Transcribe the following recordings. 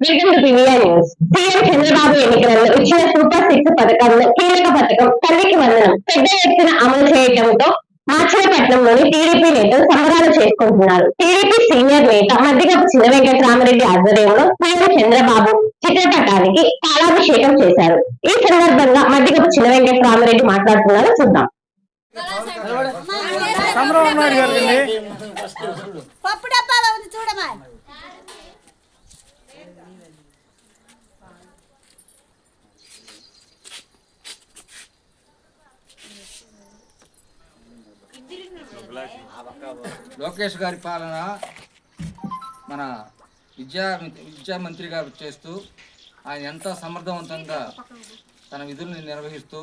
Welcome to PVR news CM Chandrababu ఎన్నికలలో ఇచ్చిన super six పథకంలో కీలక పథకం తల్లికి వందనం పెద్ద ఎత్తున అమలు చేయడంతో మాచలపట్నంలోని టీడీపీ నేతలు సంబరాలు చేసుకుంటున్నారు టీడీపీ సీనియర్ నేత మధ్యగప్ప చిన్న వెంకటరామరెడ్డి ఆధ్వర్యంలో సీఎం చంద్రబాబు చిత్రపటానికి పాలాభిషేకం చేశారు ఈ సందర్భంగా మధ్యగప్ప చిన్న వెంకటరామరెడ్డి మాట్లాడుతున్నారు చూద్దాం పప్పు డబ్బాలో ఉంది లోకేష్ గారి పాలన మన విద్యా విద్యా మంత్రిగా చేస్తూ ఆయన ఎంత సమర్థవంతంగా తన విధుల్ని నిర్వహిస్తూ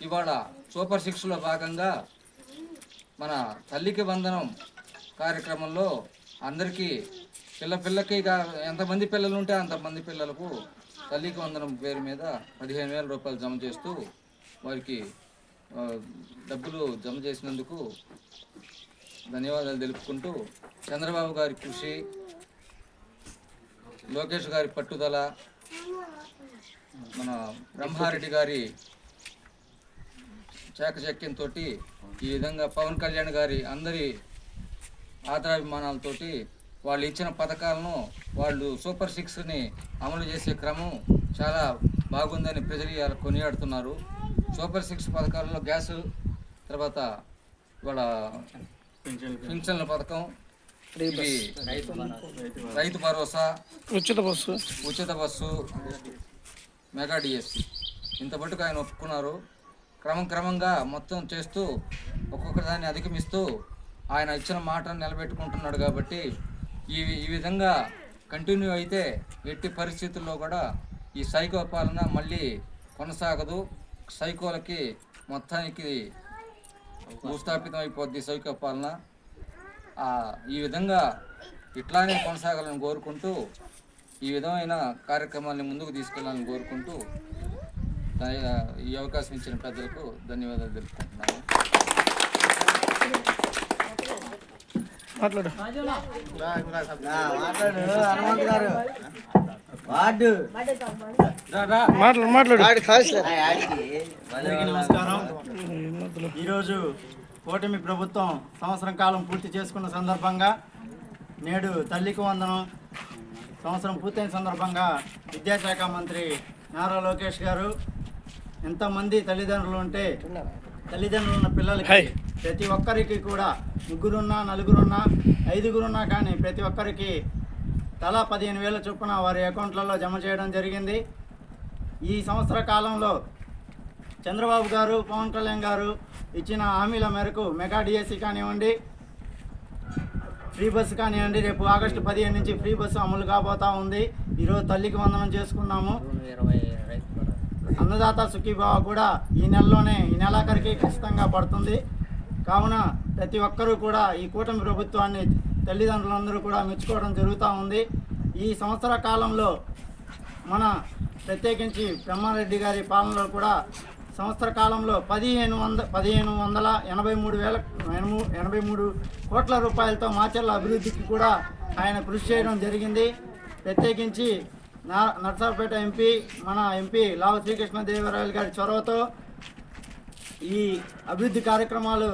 ఇవాళ సూపర్ సిక్స్లో భాగంగా మన తల్లికి వందనం కార్యక్రమంలో అందరికీ పిల్ల పిల్లకి ఎంతమంది పిల్లలు ఉంటే అంతమంది పిల్లలకు తల్లికి వందనం పేరు మీద పదిహేను వేల రూపాయలు జమ చేస్తూ వారికి డబ్బులు జమ చేసినందుకు ధన్యవాదాలు తెలుపుకుంటూ చంద్రబాబు గారి కృషి లోకేష్ గారి పట్టుదల మన బ్రహ్మారెడ్డి గారి చాకచక్యంతో ఈ విధంగా పవన్ కళ్యాణ్ గారి అందరి ఆదరాభిమానాలతోటి వాళ్ళు ఇచ్చిన పథకాలను వాళ్ళు సూపర్ సిక్స్ని అమలు చేసే క్రమం చాలా బాగుందని ప్రజలు ఇవాళ కొనియాడుతున్నారు. సూపర్ సిక్స్ పథకాలలో గ్యాస్ తర్వాత వాళ్ళ పింఛన్ల పథకం. ఇవి రైతు భరోసా. ఉచిత బస్సు. ఉచిత బస్సు. Mega DSC. ఇంత మటుకు ఆయన ఒప్పుకున్నారు. క్రమం క్రమంగా మొత్తం చేస్తూ ఒక్కొక్క దాన్ని అధిగమిస్తూ ఆయన ఇచ్చిన మాటను నిలబెట్టుకుంటున్నాడు కాబట్టి ఈ ఈ విధంగా కంటిన్యూ అయితే ఎట్టి పరిస్థితుల్లో కూడా ఈ సైకో పాలన మళ్ళీ కొనసాగదు. సైకోలకి మొత్తానికి భూస్థాపితం అయిపోద్ది సైకో పాలన. ఆ, ఈ విధంగా ఇట్లానే కొనసాగాలని కోరుకుంటూ ఈ విధమైన కార్యక్రమాన్ని ముందుకు తీసుకెళ్ళాలని కోరుకుంటూ ఈ అవకాశం ఇచ్చిన పెద్దలకు ధన్యవాదాలు తెలుపుకుంటున్నాను. మాట్లాడు. మాట్లాడు. మాట్లాడు నమస్కారం. ఈరోజు కూటమి ప్రభుత్వం సంవత్సరం కాలం పూర్తి చేసుకున్న సందర్భంగా నేడు తల్లికి వందనం. సంవత్సరం పూర్తయిన సందర్భంగా విద్యాశాఖ మంత్రి నారా లోకేష్ గారు ఎంతమంది తల్లిదండ్రులు ఉంటే తల్లిదండ్రులు ఉన్న పిల్లలకి ప్రతి ఒక్కరికి కూడా ముగ్గురున్నా నలుగురున్నా ఐదుగురున్నా కానీ ప్రతి ఒక్కరికి తలా పదిహేను వేల చొప్పున వారి అకౌంట్లలో జమ చేయడం జరిగింది. ఈ సంవత్సర కాలంలో చంద్రబాబు గారు పవన్ కళ్యాణ్ గారు ఇచ్చిన హామీల మేరకు మెగా డిఎస్సి కానివ్వండి ఫ్రీ బస్సు కానివ్వండి రేపు ఆగస్టు పదిహేను నుంచి ఫ్రీ బస్సు అమలు కాబోతా ఉంది. ఈరోజు తల్లికి వందనం చేసుకున్నాము. అన్నదాత సుఖీభావ కూడా ఈ నెలలోనే ఈ నెలాఖరికి ఖచ్చితంగా పడుతుంది. కావున ప్రతి ఒక్కరూ కూడా ఈ కూటమి ప్రభుత్వాన్ని తల్లిదండ్రులందరూ కూడా మెచ్చుకోవడం జరుగుతూ ఉంది. ఈ సంవత్సర కాలంలో మన ప్రత్యేకించి బ్రహ్మారెడ్డి గారి పాలనలో కూడా సంవత్సర కాలంలో పదిహేను వంద పదిహేను వందల ఎనభై మూడు వేల ఎనభై మూడు కోట్ల రూపాయలతో మాచర్ల అభివృద్ధికి కూడా ఆయన కృషి చేయడం జరిగింది. ప్రత్యేకించి నా నర్సాపేట ఎంపీ మన ఎంపీ లావు శ్రీకృష్ణదేవరాయలు గారి చొరవతో ఈ అభివృద్ధి కార్యక్రమాలు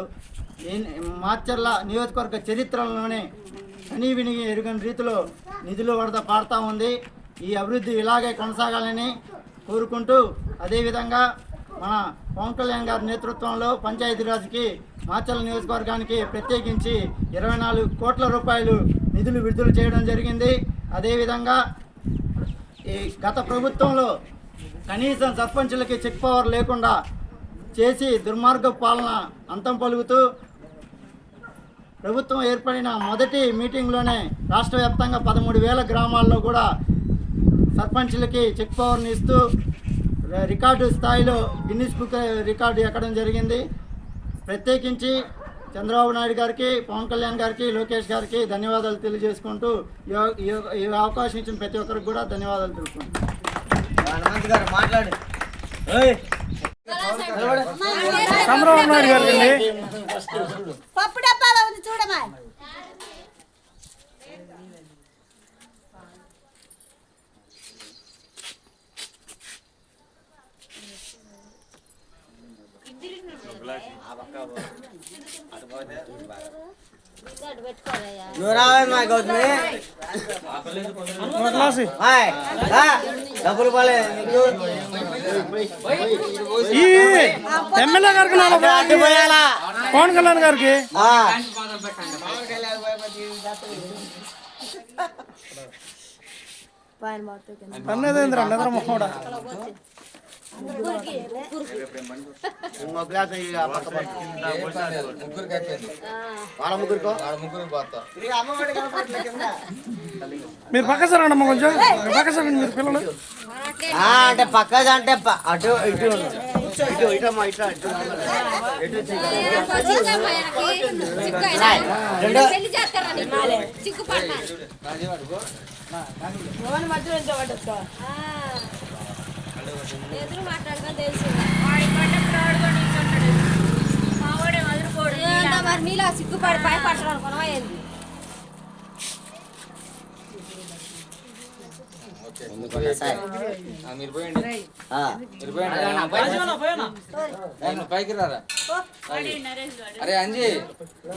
మాచర్ల నియోజకవర్గ చరిత్రలోనే కనీ వినిగి ఎరుగని రీతిలో నిధులు వరద పాడుతూ ఉంది. ఈ అభివృద్ధి ఇలాగే కొనసాగాలని కోరుకుంటూ అదేవిధంగా మన పవన్ కళ్యాణ్ గారి నేతృత్వంలో పంచాయతీరాజ్కి మాచర్ల నియోజకవర్గానికి ప్రత్యేకించి ఇరవై నాలుగు కోట్ల రూపాయలు నిధులు విడుదల చేయడం జరిగింది. అదేవిధంగా ఈ గత ప్రభుత్వంలో కనీసం సర్పంచులకి చెక్ పవర్ లేకుండా చేసి దుర్మార్గ పాలన అంతం పలుకుతూ ప్రభుత్వం ఏర్పడిన మొదటి మీటింగ్లోనే రాష్ట్ర వ్యాప్తంగా పదమూడు వేల గ్రామాల్లో కూడా సర్పంచులకి చెక్ పవర్ని ఇస్తూ రికార్డు స్థాయిలో గిన్నిస్ బుక్ రికార్డు ఎక్కడం జరిగింది. ప్రత్యేకించి చంద్రబాబు నాయుడు గారికి పవన్ కళ్యాణ్ గారికి లోకేష్ గారికి ధన్యవాదాలు తెలియజేసుకుంటూ ఈ అవ- ఈ అవ- ఈ అవకాశం ఇచ్చిన ప్రతి ఒక్కరికి కూడా ధన్యవాదాలు తెలుపుకుంటున్నాను. మాట్లాడు చంద్రబాబు నాయుడు గారు అండి పప్పు డబ్బాలో ఉంది చూడమా నువ్వు రావాలి మా గౌతమి. డబ్బులు పోలే. నీకు ఈ ఎమ్మెల్యే గారికి నాలుగు పోయాలా? పవన్ కళ్యాణ్ గారికి. ఆ. అన్నదేంద్ర నిద్ర మొహోడా ఇంకో గ్లాస్ ఇయ్యి, ఆ పక్క పక్క. ఏం పర్లేదు. ముగ్గురికి అయిపోయింది వాళ్ళ ముగ్గురికో వాళ్ళ ముగ్గురికి పోతా మీరు పక్క సరండి కొంచెం మీరు పక్క సరండి మీరు పిల్లలు ఆ, అంటే పక్కది అంటే అటు ఇటు ఇటు ఇటమ్మా ఎదురు మాట్లాడుకొని తెలుసు మరి మీలా సిగ్గుపడి భయపడతారు అనుకున్నావా ఏంది పైకి రారా. అరే అంజీ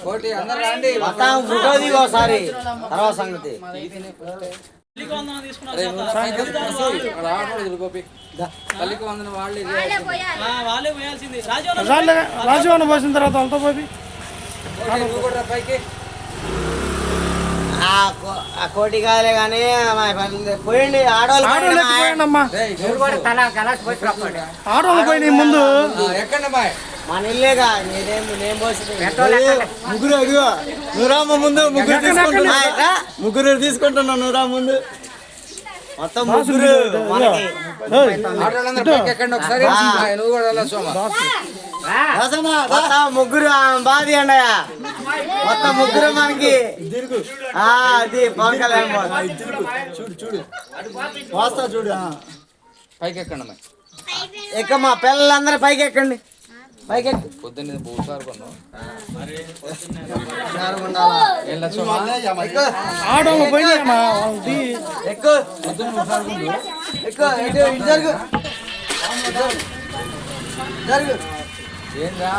కోటి అందరు రండి. మొత్తం ఫోటో దిగు ఒకసారి. తర్వాత సంగతి. అరే, నువ్వు పైకి వస్తూ, అక్కడ ఆడకూడదు గోపి. తల్లికి వందన వాళ్ళు ఇది రాజు రాజు అన్న పోసిన తర్వాత వాళ్ళతో పోయి కోటి, పైకి. కాదులే కానీ పోయండి. ఆడవాళ్ళు. ఆడోళ్ళు పోయి ముందు. ఆ, ఎక్కండి అమ్మాయి మన ఇల్లేగా నేనేం ముగ్గురు అదిగో నువ్వు రా మా ముందు ముగ్గురు తీసుకుంటున్నా? ముగ్గురు తీసుకుంటున్నా నువ్వు రా ముందు. మొత్తం ముగ్గురు మనకి ఆడవాళ్ళందరూ పైకి ఎక్కండి ఒకసారి. ఆ, నువ్వు కూడా వెళ్ళా సోమ. మొత్తం ముగ్గురు బాది అండయా మొత్తం ముగ్గురు మనకి. ఆ, అది పవన్ కళ్యాణ్. చూడు చూడు. వాస్తా చూడు. పైకి ఎక్కండి ఎక్కమ్మా పిల్లలందరూ పైకి ఎక్కండి. పొద్దున్న భూసారు కొన్నాం ఏందా?